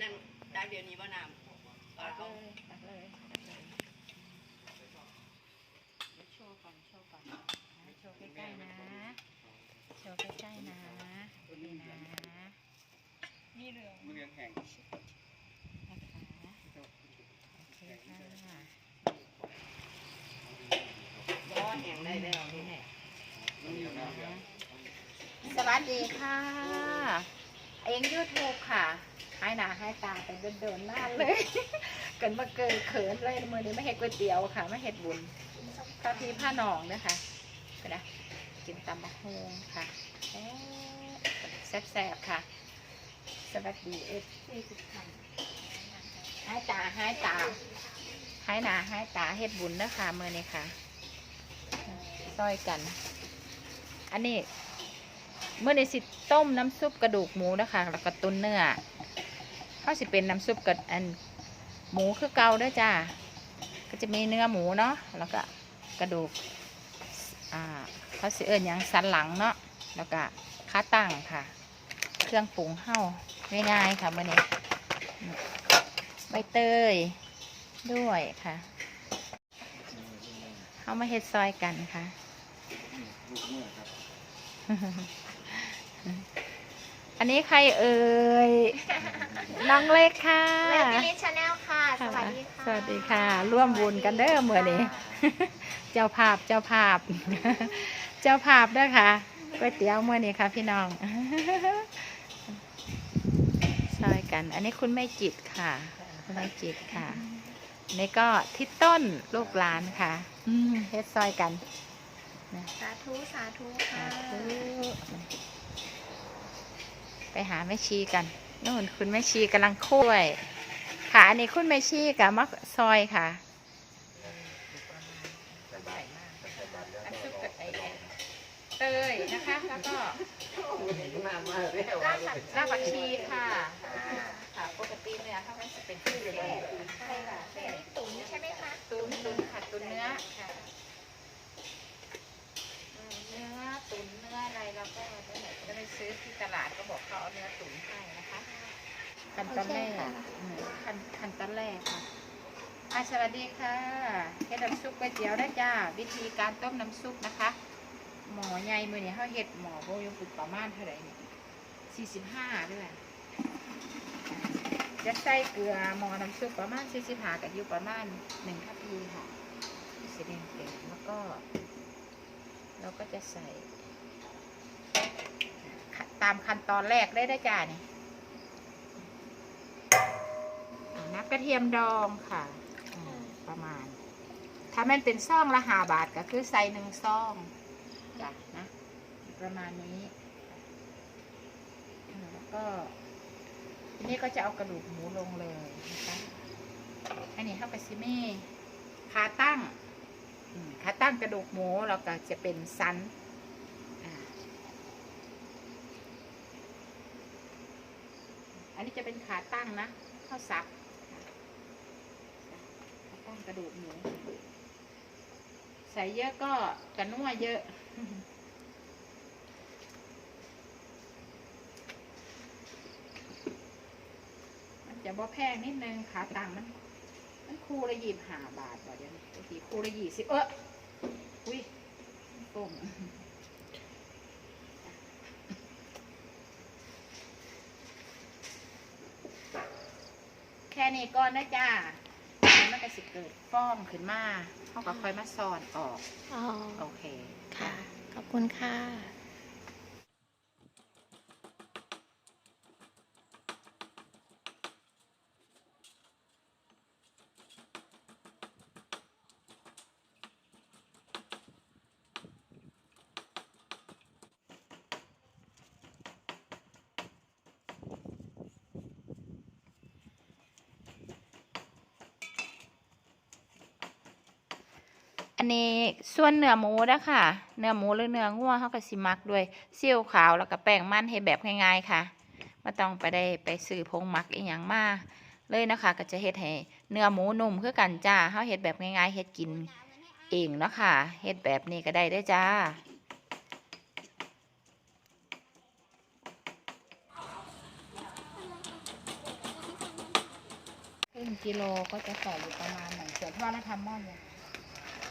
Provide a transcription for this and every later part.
นั่นได้เดี๋ยวนี้ว่าน้ำตัเอากเลเอายตักเลยตักเลยเดี๋ยวโชว์ก่อนโชว์ก่อนอะโชว์ใกล้ๆนะ โชว์ใกล้ๆนะนี่นะมีเหลืองมือเรียงแห่งนะคะโอเคค่ะบ่แห้งได้แล้วนี่แหละสวัสดีค่ะ เองยูทูบค่ะ ให้หน้าให้ตาเป็นเดินๆนานเลย เกินมาเกินเขินเลยมือนี้ไม่เห็ดก๋วยเตี๋ยวค่ะไม่เห็ดบุญข้าวทีผ้าหนองนะคะนะกินตำมะฮงค่ะแซ่บแซ่บๆค่ะ สวัสดีเอฟซีทุกท่านให้ตาให้ตาให้หน้าให้ตาเฮ็ดบุญนะคะมือนี้ค่ะซอยกัน อันนี้เมื่อในสิต้มน้ำซุปกระดูกหมูนะคะ แล้วก็ตุนเนื้อ เขาสิเป็นน้ำซุปกับอันหมูคือเกาด้วยจ้า ก็จะมีเนื้อหมูเนาะ แล้วก็กระดูก อ่าเขาสิเอิญยังสันหลังเนาะ แล้วก็ขาตั้งค่ะ เครื่องปรุงเฮ้าง่ายๆค่ะเมื่อนี้ใบเตยด้วยค่ะเขามาเฮ็ดซอยกันค่ะ อันนี้ใครเอ่ย น้องเล็กค่ะเล็กมินิชาแนลค่ะ สวัสดีค่ะ สวัสดีค่ะ ร่วมบุญกันเด้อเมื่อนี้ เจ้าภาพเจ้าภาพ เจ้าภาพเด้อค่ะก๋วยเตี๋ยวเมื่อนี้ค่ะ พี่น้องซอยกัน อันนี้คุณแม่จิตค่ะคุณแม่จิตค่ะอันนี่ก็ทิศต้นลูกหลานค่ะอืมเฮ็ดซอยกันสาธุสาธุค่ะสาธุไปหาแม่ชีกัน นู่นคุณแม่ชีกำลังคุยค่ะ อันนี้คุณแม่ชีกับมะซอยค่ะอันซุปกับไอ้เตยนะคะ แล้วก็มามาแล้วรากผักรากผักชีค่ะ ค่ะ ปกติเนี่ยเขาก็จะเป็นที่แก่ใช่ค่ะเป็นตุ๋นใช่ไหมคะ ตุนตุนค่ะตุนเนื้อค่ะเออเนื้อตุนเนื้ออะไรเราก็จะไปซื้อที่ตลาดก็บอกเขาเอาเนื้อตุนให้นะคะ ขั้นตอนแรกอืมขั้นขั้นตอนแรกค่ะอะสวัสดีค่ะเฮ็ดน้ำซุปก๋วยเตี๋ยวได้จ้า วิธีการต้มน้ำซุปนะคะ หมอใหญ่มือเนี่ยเขาเฮ็ดหมอโบยปุดประมาณเท่าไหร่เนี่ยสี่สิบห้าด้วยจะใส่เกลือหมอน้ำซุปประมาณสี่สิบห้ากับอยู่ประมาณหนึ่งทัพพีค่ะสีแดงเกลือแล้วก็ เราก็จะใส่ ตามขั้นตอนแรกได้ได้จ้าเนี่อ่าน้ำ กระเทียมดองค่ะอืมประมาณ ถ้ามันเป็นซองละหาบาทก็คือใส่หนึ่งซองจ้ะนะ ประมาณนี้อ่าแล้วก็ทีนี้ก็จะเอากระดูกหมูลงเลยนะคะอันนี้เข้าไปซิเม่ขาตั้งอืมขาตั้งกระดูกหมูแล้วก็จะเป็นสันอ่าอันนี้จะเป็นขาตั้งนะข้าวสับ ตั้งกระดูกหมูใส่เยอะก็กระนัวเยอะมันจะบ่แพงนิดนึงขาต่างมัน มันคูละยี่ห้าบาทบ่เดี๋ยวนี้ทีคูละยี่สิบเอออุ้ยต้มแค่นี้ก่อนนะจ้า ก็สิเกิดฟ้องขึ้นมาเขาก็ค่อยมาสอนออก อ๋อ โอเค ค่ะ ขอบคุณค่ะ อันนี้ส่วนเนื้อหมูนะค่ะ เนื้อหมูหรือเนื้องัวเขาก็สิมักด้วยซีอิ๊วขาวแล้วก็แป้งมันให้แบบง่ายๆค่ะม่ต้องไปได้ไปซื้อผงมักอีหยังมาเลยนะคะ ก็จะเฮ็ดให้เนื้อหมูนุ่มคือกันจ้าเฮาเฮ็ดแบบง่ายๆเฮ็ดกินเองเนาะค่ะเฮ็ดแบบนี้ก็ได้เด้จ้างกิโลก็จะใส่อยู่ประมาณหนึ่งส่วนเพราะว่าเราทำหม้อเนี่ย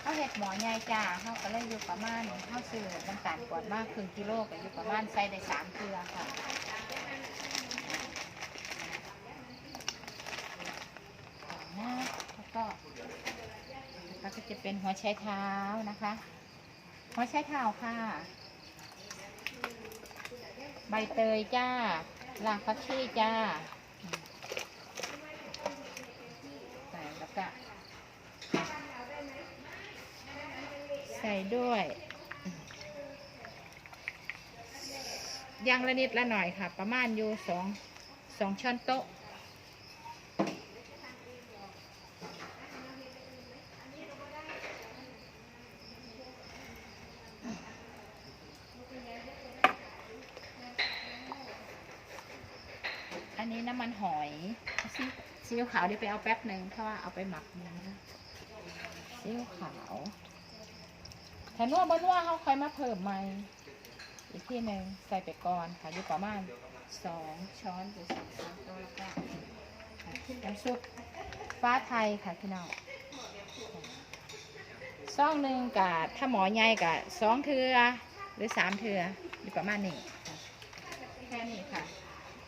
เขาเห็ดหมอใหญ่จ้าเขาก็เลยอยู่ประมาณเขาซื้อน้ำตาลกวดมากครึ่งกิโลก็อยู่ประมาณใส่ได้สามเกลือค่ะนะแล้วก็แล้วก็จะเป็นหัวไชเท้านะคะ หัวไชเท้าค่ะ ใบเตยจ้ารากฟักชีจ้า ใส่แล้วก็ ใส่ด้วยยางละนิดละหน่อยค่ะ ประมาณอยู่สองสองช้อนโต๊ะ อันนี้น้ำมันหอยซีซีอิ๊วขาวเดี๋ยวไปเอาแป๊บหนึ่งเพราะว่าเอาไปหมักเนื้อซีอิ๊วขาว ถ้านัวบนนัวเขาค่อยมาเพิ่มใหม่ อีกที่หนึ่งใส่ไปก่อนค่ะอยู่ประมาณสองช้อนหรือสามช้อนโต๊ะแล้วก็น้ำซุปฟ้าไทยค่ะพี่น้องซองหนึ่งกับถ้าหมอใหญ่กับสองเทือหรือสามเทืออยู่ประมาณนี้ค่ะแค่นี้ค่ะ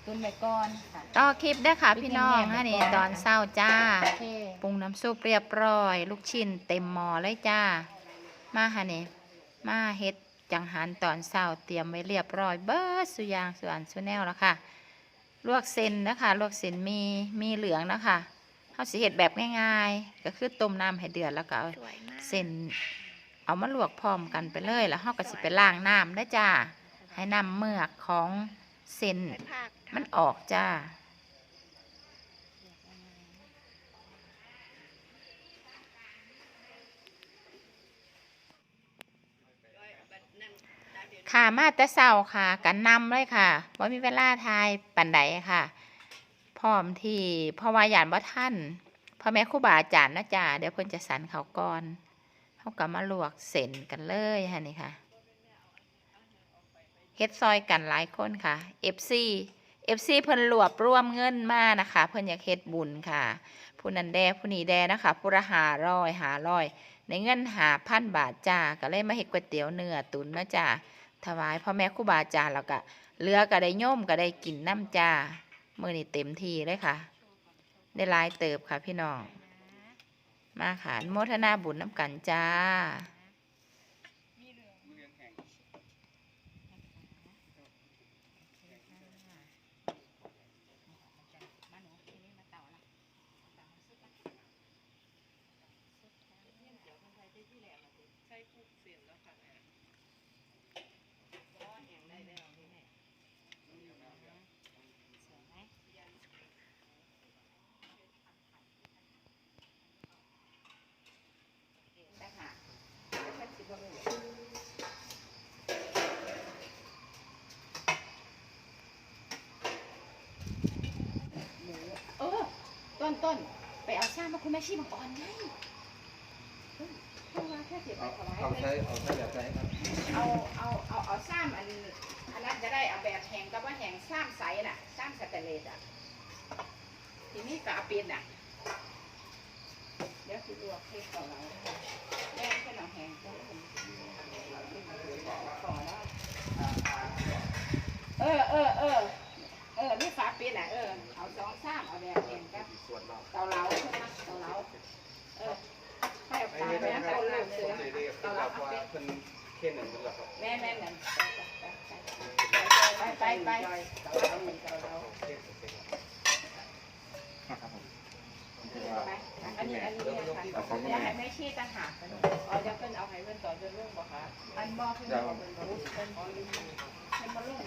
ตุนไว้ก่อนค่ะต่อคลิปได้อค่ะพี่พี่น้น้อองงฮะนี่ก่อนตอนเศร้าจ้า โอเค ปรุงน้ำซุปเรียบร้อย ลูกชิ้นเต็มหม้อเลยจ้า มาค่ะนี่มาเฮ็ดจังหันตอนเศร้าเตรียมไว้เรียบร้อยเบิร์สุอยางสุอันสุแนวแล้วค่ะ ลวกเส้นนะคะ ลวกเส้นมีมีเหลืองนะคะเขาสิเฮ็ดแบบง่ายๆ ก็คือต้มน้ำให้เดือดแล้วก็เอาสวยมากเส้นเอามาลวกพร้อมกันไปเลยแล้วเขาก็สิไปล้างน้ำได้จ้าให้น้ำเมือกของเส้นมันออกจ้า ค่ะมาแต่เศร้าค่ะ กันนำเลยค่ะว่ามีเวลาทายปันใดค่ะ พร้อมที่พราะว่ายานว่าท่านพ่อแม่ครูบาอาจารย์นะจ๊ะเดี๋ยวเพิ่นจะสันเขาก่อนเขาก็มาลวกเส้นกันเลยค่ะนี่ค่ะเฮ็ดซอยกันหลายคนค่ะ FC FC เพิ่นรวบรวมเงินมานะคะ เพิ่นอยากเฮ็ดบุญค่ะผู้นั้นแดผู้นี้แดนะคะผู้ละหาร้อยหาร้อยในเงินหาพันบาทจ้าก็เลยมาเฮ็ดก๋วยเตี๋ยวเนื้อตุ๋นนะจ๊ะ ถวายพ่อแม่ครูบาอาจารย์แล้วก็เลือก็ได้โยมก็ได้กินน้ำจ้ามือนี่เต็มทีเลยค่ะ ได้ลายเติบค่ะพี่น้อง มาค่ะอนุโมทนาบุญน้ำกันจ้า ได้ค่ะเพิ่นสิบ่รู้หมูเออ ต้ นต้นไปเอาซ่ามาคุณแม่ชีบังอ่อนไงเฮ้ยเพราะว่าแค่เสียไปเอาถวายเอาใช้เอาใช้แบบใช้ครับเอาเอาเอาเอาซ้ำอันอันนั้นจะได้เอาแบบแห้งกับว่าแห้งซ้ำใสน่ะซ้ำสแตนเลสอะทีนี้ก็เอาเปลี่ยนน่ะเดี๋ยวคือลวกให้ก่อนเราแม่แค่เราแห้งก็ผมขอแล้วเออเออเออเอ ไปไปไปไปครับผมอันนี้อันนี้เนี่ยค่ะเดี๋ยวให้แม่ชี้ต่างหากกันอ๋อจะเป็นเอาให้เพิ่นต่อจะเรื่องบ่คะอันบ่เพิ่นบ่เป็นบ่เป็นบ่เป็นบ่ลง